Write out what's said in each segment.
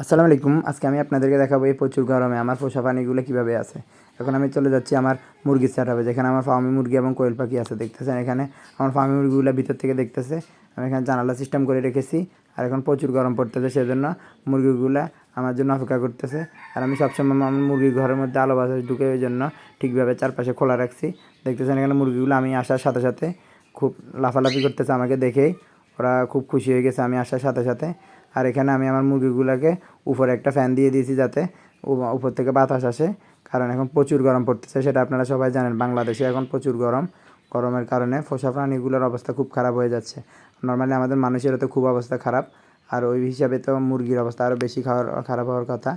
আসসালামু আলাইকুম। আজকে আমি আপনাদেরকে দেখাবো এই প্রচুর গরমে আমার পোষা পানিগুলো কীভাবে আছে। এখন আমি চলে যাচ্ছি আমার মুরগির হবে যেখানে আমার ফার্মি মুরগি এবং কোয়েল পাখি আছে, দেখতেছেন এখানে। আমার ফার্মি মুরগিগুলো ভিতর থেকে দেখতেছে। আমি এখানে জানালা সিস্টেম করে রেখেছি। আর এখন প্রচুর গরম পড়তেছে, সেজন্য মুরগিগুলা আমার জন্য অপেক্ষা করতেছে। আর আমি সবসময় আমার মুরগির ঘরের মধ্যে আলো বাতাস ঢুকে ওই জন্য ঠিকভাবে চারপাশে খোলা রাখছি। দেখতেছেন এখানে মুরগিগুলো আমি আসার সাথে সাথে খুব লাফালাফি করতেছে আমাকে দেখেই। ওরা খুব খুশি হয়ে গেছে আমি আসার সাথে সাথে। আর এখানে আমি আমার মুরগিগুলোকে উপরে একটা ফ্যান দিয়ে দিয়েছি যাতে উপর থেকে বাতাস আসে। কারণ এখন প্রচুর গরম পড়তেছে, সেটা আপনারা সবাই জানেন। বাংলাদেশে এখন প্রচুর গরম। গরমের কারণে পোষা প্রাণীগুলোর অবস্থা খুব খারাপ হয়ে যাচ্ছে। নর্মালি আমাদের মানুষেরও তো খুব অবস্থা খারাপ। আর ওই হিসাবে তো মুরগির অবস্থা আরও বেশি খাওয়ার, খারাপ হওয়ার কথা।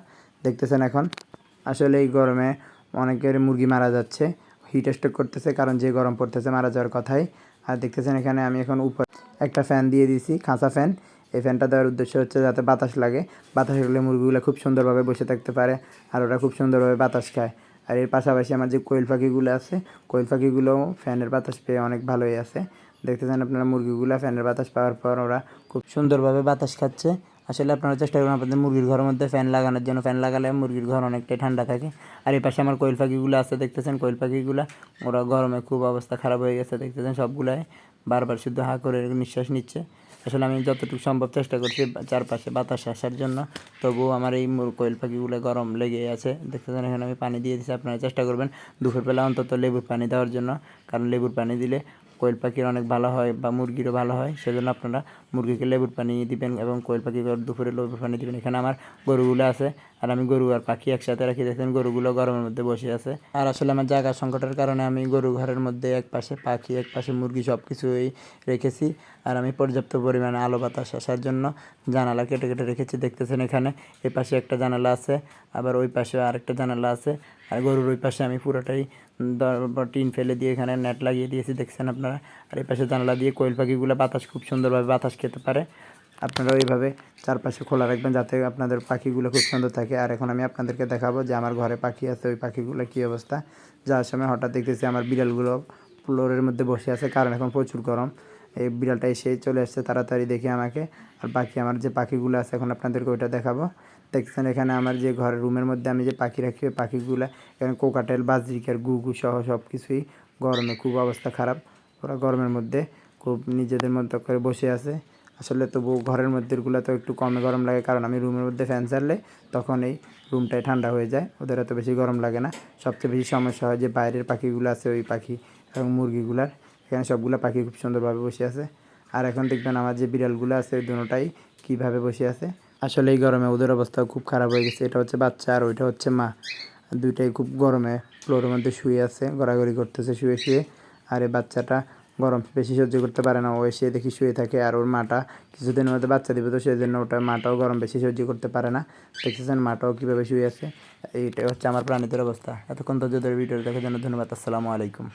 দেখতেছেন এখন, আসলে এই গরমে অনেকের মুরগি মারা যাচ্ছে। হিট স্ট্রোক করতেছে, কারণ যে গরম পড়তেছে মারা যাওয়ার কথাই। আর দেখতেছেন এখানে আমি এখন উপর একটা ফ্যান দিয়ে দিয়েছি, খাঁচা ফ্যান এই ফ্যানটা দেওয়ার উদ্দেশ্য হচ্ছে যাতে বাতাস লাগে। বাতাস লাগলে মুরগিগুলো খুব সুন্দরভাবে বসে থাকতে পারে আর ওরা খুব সুন্দরভাবে বাতাস খায়। আর এর পাশাপাশি আমার যে কোয়েল পাখিগুলো আছে, কোয়েল পাখিগুলোও ফ্যানের বাতাস পেয়ে অনেক ভালোই আছে। দেখতেছেন আপনারা মুরগিগুলো ফ্যানের বাতাস পাওয়ার পর ওরা খুব সুন্দরভাবে বাতাস খাচ্ছে। আসলে আপনারা চেষ্টা করুন আপনাদের মুরগির ঘরের মধ্যে ফ্যান লাগানোর জন্য। ফ্যান লাগালে মুরগির ঘর অনেকটাই ঠান্ডা থাকে। আর এই পাশে আমার কোয়েল পাখিগুলো আছে, দেখতেছেন কোয়েল পাখিগুলো? ওরা গরমে খুব অবস্থা খারাপ হয়ে গেছে, দেখতেছেন সবগুলাই। বারবার শুধু হা করে নিঃশ্বাস নিচ্ছে। আসলে আমি যতটুকু সম্ভব চেষ্টা করছি চারপাশে বাতাস আসার জন্য। তবুও আমার এই কোয়েল পাখিগুলো গরম লেগে আছে। দেখতেছেন, এখানে আমি পানি দিয়ে দিচ্ছি আপনারা চেষ্টা করবেন দুপুরবেলা অন্তত লেবুর পানি দেওয়ার জন্য। কারণ লেবুর পানি দিলে কোয়েল পাখির অনেক ভালো হয় বা মুরগিরও ভালো হয়, সেজন্য আপনারা মুরগিকে লেবুর পানি দিবেন এবং কোয়েল পাখিকে দুপুরে লেবুর পানি দিবেন। এখানে আমার গরুগুলো আছে আর আমি গরু আর পাখি একসাথে রাখি। দেখেন গরুগুলো গরমের মধ্যে বসে আছে। আর আসলে আমার জায়গা সংকটের কারণে আমি গরু ঘরের মধ্যে এক পাশে পাখি, এক পাশে মুরগি সব কিছুই রেখেছি। আর আমি পর্যাপ্ত পরিমাণে আলো বাতাস আসার জন্য জানালা কেটে কেটে রেখেছি। দেখতেছেন এখানে এই পাশে একটা জানালা আছে, আবার ওই পাশে আরেকটা জানালা আছে। আর গরুর ওই পাশে আমি পুরোটাই টিন ফেলে দিয়ে এখানে নেট লাগিয়ে দিয়েছি, দেখছেন আপনারা? আর এই পাশে জানালা দিয়ে কোয়েল পাখিগুলো বাতাস খুব সুন্দরভাবে বাতাস খেতে পারে। আপনারা ওইভাবে চারপাশে খোলা রাখবেন যাতে আপনাদের পাখিগুলো খুব সুন্দর থাকে। আর এখন আমি আপনাদেরকে দেখাবো যে আমার ঘরে পাখি আছে, ওই পাখিগুলো কী অবস্থা? যাওয়ার সময় হঠাৎ দেখতেছি আমার বিড়ালগুলো ফ্লোরের মধ্যে বসে আছে, কারণ এখন প্রচুর গরম। এই বিড়ালটা এসে চলে আসছে তাড়াতাড়ি দেখে আমাকে। আর বাকি আমার যে পাখিগুলো আছে, এখন আপনাদেরকে ওইটা দেখাবো। দেখছেন এখানে আমার যে ঘরের রুমের মধ্যে আমি যে পাখি রাখি, ওই পাখিগুলো এখানে কোকাটেল, বাজরিকার, গুগু সহ সব কিছুই গরমে খুব অবস্থা খারাপ। ওরা গরমের মধ্যে খুব নিজেদের মতো করে বসে আছে। আসলে তবু ঘরের মধ্যেগুলো তো একটু কমে গরম লাগে, কারণ আমি রুমের মধ্যে ফ্যান চাললে তখন এই রুমটাই ঠান্ডা হয়ে যায়, ওদের এত বেশি গরম লাগে না। সবচেয়ে বেশি সমস্যা হয় যে বাইরের পাখিগুলো আছে, ওই পাখি এবং মুরগিগুলার। এখানে সবগুলো পাখি খুব সুন্দরভাবে বসে আছে। আর এখন দেখবেন আমার যে বিড়ালগুলো আছে, ওই দুটোটাই কীভাবে বসে আছে। আসলে এই গরমে ওদের অবস্থা খুব খারাপ হয়ে গেছে। এটা হচ্ছে বাচ্চা আর ওইটা হচ্ছে মা। দুইটাই খুব গরমে। ফ্লোরের মধ্যে শুয়ে আছে গড়াগড়ি করতেছে, শুয়ে শুয়ে। আর এই বাচ্চাটা গরম বেশি সহ্য করতে পারে না। ও এসে দেখি শুয়ে থাকে আর ওর মাটা কিছুদিনের মধ্যে বাচ্চা দিবে তো সেই জন্য ওটা মাটাও গরম বেশি সহ্য করতে পারে না। দেখতেছেন মাটাও কীভাবে শুয়ে আছে। এইটাই হচ্ছে আমার প্রাণীদের অবস্থা। এতক্ষণ ধৈর্য ধরে ভিডিও দেখার জন্য ধন্যবাদ। আসসালামু আলাইকুম।